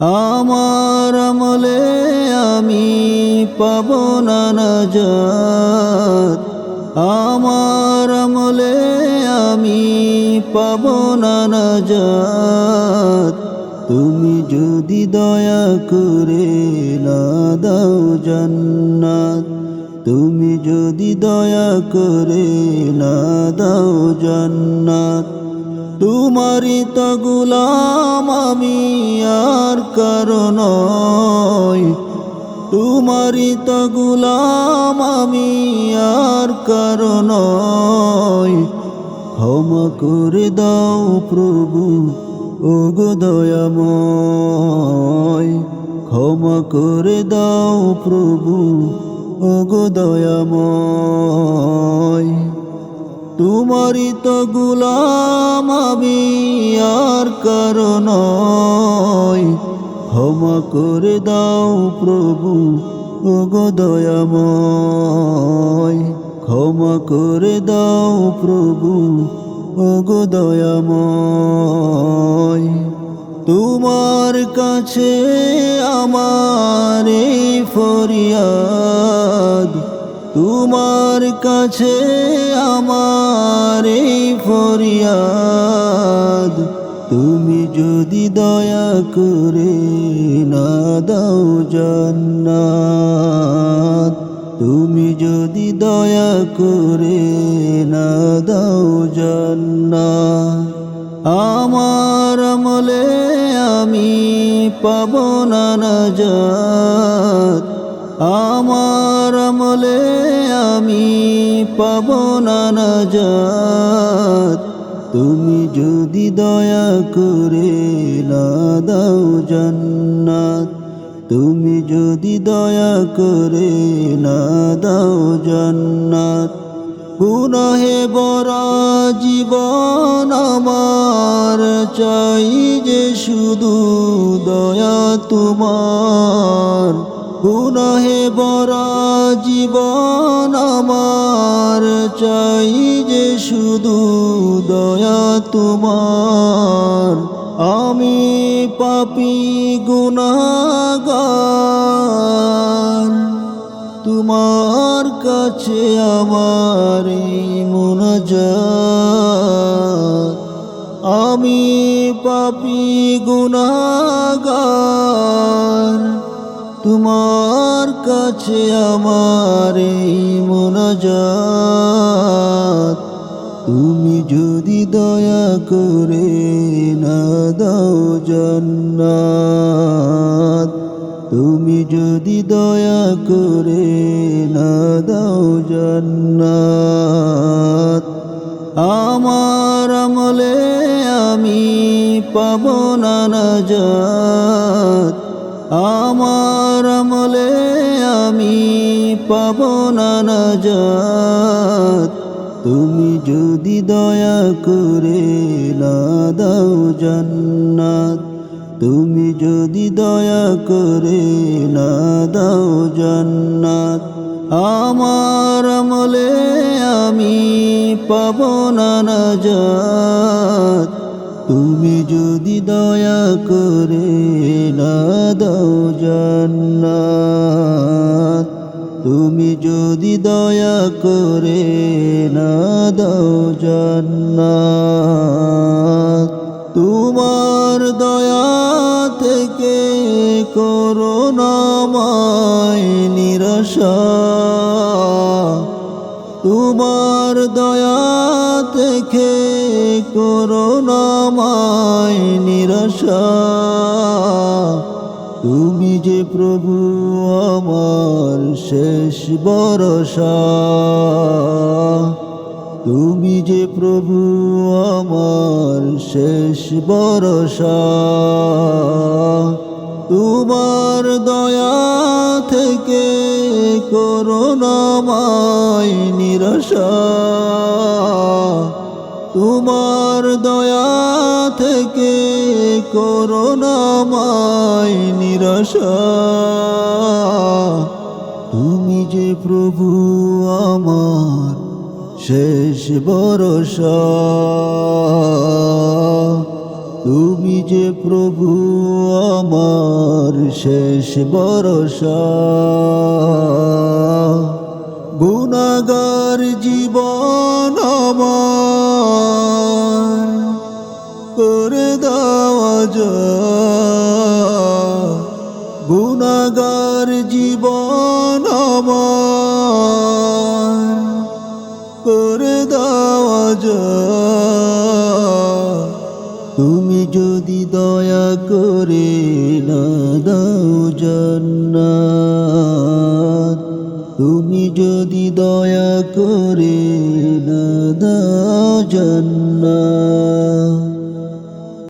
আমার আমলে আমি পাব না নাজাত। আমার আমলে আমি পাব না নাজাত। তুমি যদি দয়া করে না দাও জান্নাত। তুমি যদি দয়া করে না দাও জান্নাত। তোমারই তো গুলাম আমি আর কারণ তোমারই তো গুলাম আমি আর কারণ ক্ষমা করে দাও প্রভু ও গো দয়াময়। ক্ষমা করে দাও প্রভু ও গো দয়াময়। তোমারই তো গুলাম আমি আর কারণ ক্ষমা করে দাও প্রভু ও গো দয়াময়। ক্ষমা করে দাও প্রভু ও গো দয়াময়। তোমার কাছে আমার ফরিয়াদ তোমার কাছে আমার এই ফরিয়াদ। তুমি যদি দয়া করে না দাও জান্নাত, তুমি যদি দয়া করে না দাও জান্নাত। আমার আমলে আমি পাব না নাজাত। আমার আমলে আমি পাব না নাজাত। তুমি যদি দয়া করে না দাও জান্নাত। তুমি যদি দয়া করে না দাও জান্নাত। গুনাহে বরা জীবন আমার চাই যে শুধু দয়া তোমার। গুনাহে বরা জীবন আমার, চাই যে শুধু দয়া তোমার। আমি পাপি গুনাগার তোমার কাছে আমার মোনাজাত আমি পাপি গুনাগার তোমার কাছে আমার এই মোনাজাত। তুমি যদি দয়া করে না দাও জান্নাত। তুমি যদি দয়া করে না দাও জান্নাত। আমার আমলে আমি পাব না নাজাত। আমার আমলে আমি পাব না নাজাত। তুমি যদি দয়া করে না দাও জান্নাত। তুমি যদি দয়া করে না দাও জান্নাত। আমার আমলে আমি পাব না নাজাত। তুমি যদি দয়া করে দাও জান্নাত। তুমি যদি দয়া করে না দাও জান্নাত। তোমার দয়া থেকে করুণাময় নিরসা তোমার দয়া থেকে করুণাময় নিরসা তুমি যে প্রভু আমার শেষ বরসা তুমি যে প্রভু আমার শেষ বরসা তোমার দয়া থেকে করুণাময় নিরসা। তোমার দয়া থেকে করুণাময় নিরসা। তুমি যে প্রভু আমার শেষ ভরসা। তুমি যে প্রভু আমার শেষ ভরসা। গুণাগার জীবন আমার করে দেওয়া গুণাগার জীবন আমার করে দেওয়া জান্নাত তুমি যদি দয়া করে না দাও জান্নাত।